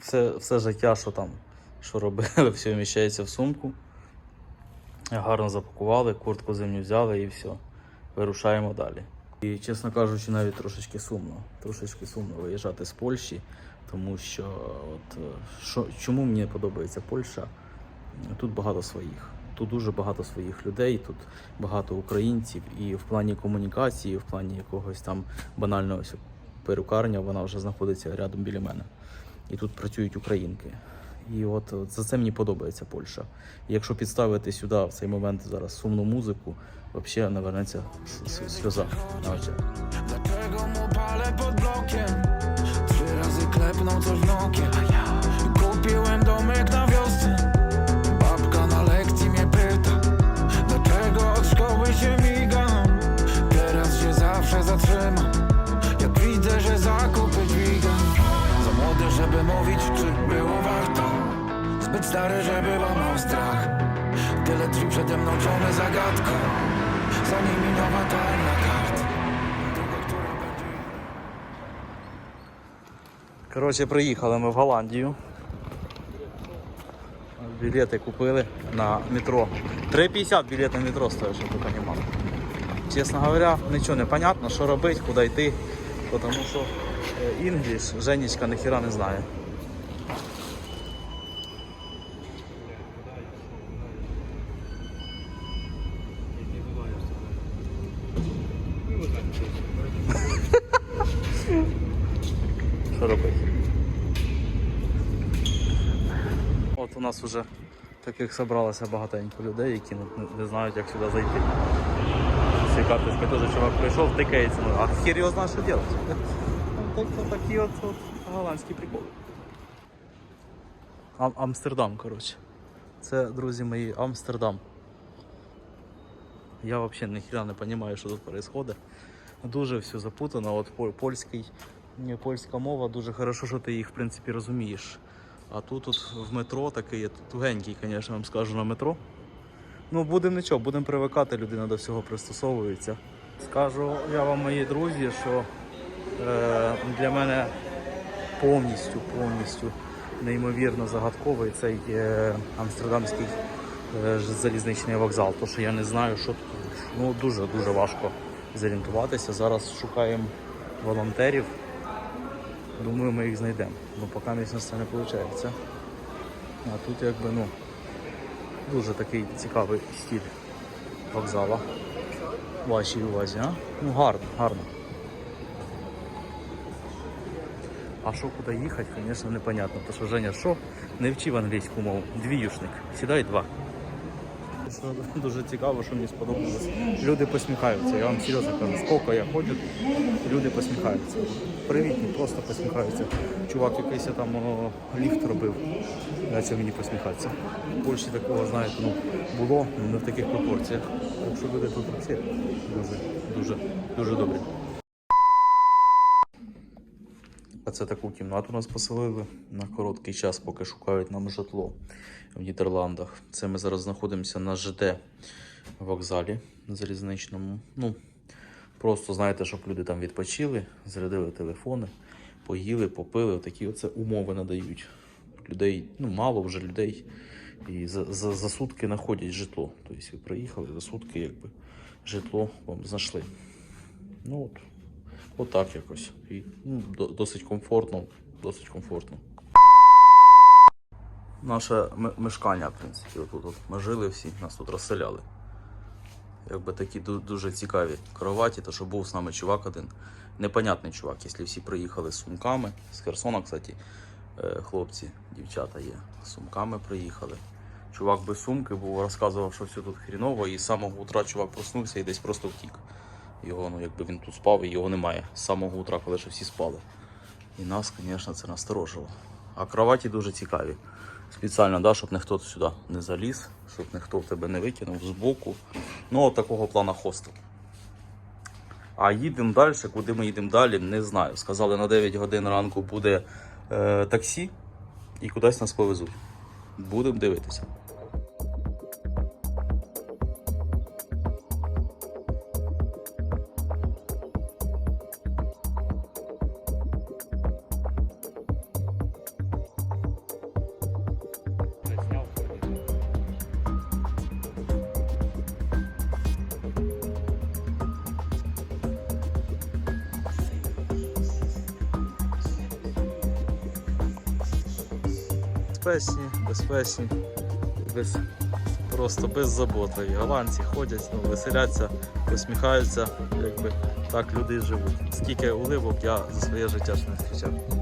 все, все життя, що там, що робили, все вміщається в сумку. Гарно запакували, куртку зимню взяли і все. Вирушаємо далі. І, чесно кажучи, навіть трошечки сумно. Трошечки сумно виїжджати з Польщі, тому що от, е, що, чому мені подобається Польща? Тут багато своїх. Тут дуже багато своїх людей, тут багато українців, і в плані комунікації, в плані якогось там банального перукарня, вона вже знаходиться рядом біля мене. І тут працюють українки. І от, от за це мені подобається Польща. І якщо підставити сюди в цей момент зараз сумну музику, взагалі навернеться сльоза на очах. Dlaczego mu palę pod blokiem? Trzy razy Stary, żeby łamał strach Tyle drzwi przede mną ciągle zagadką Za nimi nowa tajna kart Коротше, приїхали ми в Голландію. Білети купили на метро. 3,50 білет на метро стоїть, щоб ви розуміли. Чесно говоря, нічого не понятно, що робити, куди йти. Тому що інгліш Женечка ніхіра не знає. У нас вже таких зібралося багатенько людей, які не, знають, як сюди зайти. Всі карточки теж чувак прийшов, тикається, ну, а хер його знає, що робити. Тобто такі от, от голландські приколи. Ам- Амстердам, коротше. Це, друзі мої, Амстердам. Я взагалі ніхіра не розумію, що тут відбувається. Дуже все запутано. От пол- польський, польська мова дуже хорошо, що ти їх в принципі розумієш. А тут от в метро такий тугенький, звісно, вам скажу на метро. Ну, будемо нічого, будемо привикати, людина до всього пристосовується. Скажу я вам, мої друзі, що е, для мене повністю, повністю неймовірно загадковий цей е, амстердамський е, залізничний вокзал. То що я не знаю, що тут. Ну, дуже дуже важко зорієнтуватися. Зараз шукаємо волонтерів. Думаю, ми їх знайдемо. Ну, поки місць це не виходить. А тут якби ну дуже такий цікавий стиль вокзала. Вашій увазі, а? Ну гарно, гарно. А що куди їхати, звісно, непонятно. Тому що Женя що? Не вчив англійську мову. Двіюшник. Сідай два. Що дуже цікаво, що мені сподобалось. Люди посміхаються. Я вам серйозно кажу, скільки я ходжу, люди посміхаються. Привітні, просто посміхаються. Чувак якийсь там о, ліфт робив. Це мені посміхатися. В Польщі такого, знаєте, ну, було але не в таких пропорціях. Так що люди тут взагалі дуже, дуже, дуже добрі. А це таку кімнату нас поселили на короткий час, поки шукають нам житло в Нідерландах. Це ми зараз знаходимося на ЖД вокзалі залізничному. Ну, просто знаєте, щоб люди там відпочили, зарядили телефони, поїли, попили. Такі оце умови надають. Людей, ну мало вже людей. І за, за, за сутки знаходять житло. Тобто ви приїхали, за сутки якби житло вам знайшли. Ну от. Отак якось. І ну, досить комфортно. Досить комфортно. Наше мешкання, в принципі, отут. От. Ми жили всі, нас тут розселяли. Якби такі дуже цікаві кроваті, то що був з нами чувак один. Непонятний чувак, якщо всі приїхали з сумками. З Херсона, кстати, е, хлопці, дівчата є. З сумками приїхали. Чувак без сумки був, розказував, що все тут хріново, і з самого утра чувак проснувся і десь просто втік. Його, ну якби він тут спав і його немає з самого утра, коли ще всі спали. І нас, звісно, це насторожило. А кроваті дуже цікаві. Спеціально, да, щоб ніхто сюди не заліз, щоб ніхто в тебе не викинув з боку. Ну, от такого плана хостел. А їдемо далі, куди ми їдемо далі, не знаю. Сказали, на 9 годин ранку буде е, таксі і кудись нас повезуть. Будемо дивитися. Безпечні, безпечні, без, просто без заботи. Голландці ходять, ну, веселяться, посміхаються, якби так люди і живуть. Скільки уливок я за своє життя ж не зустрічав.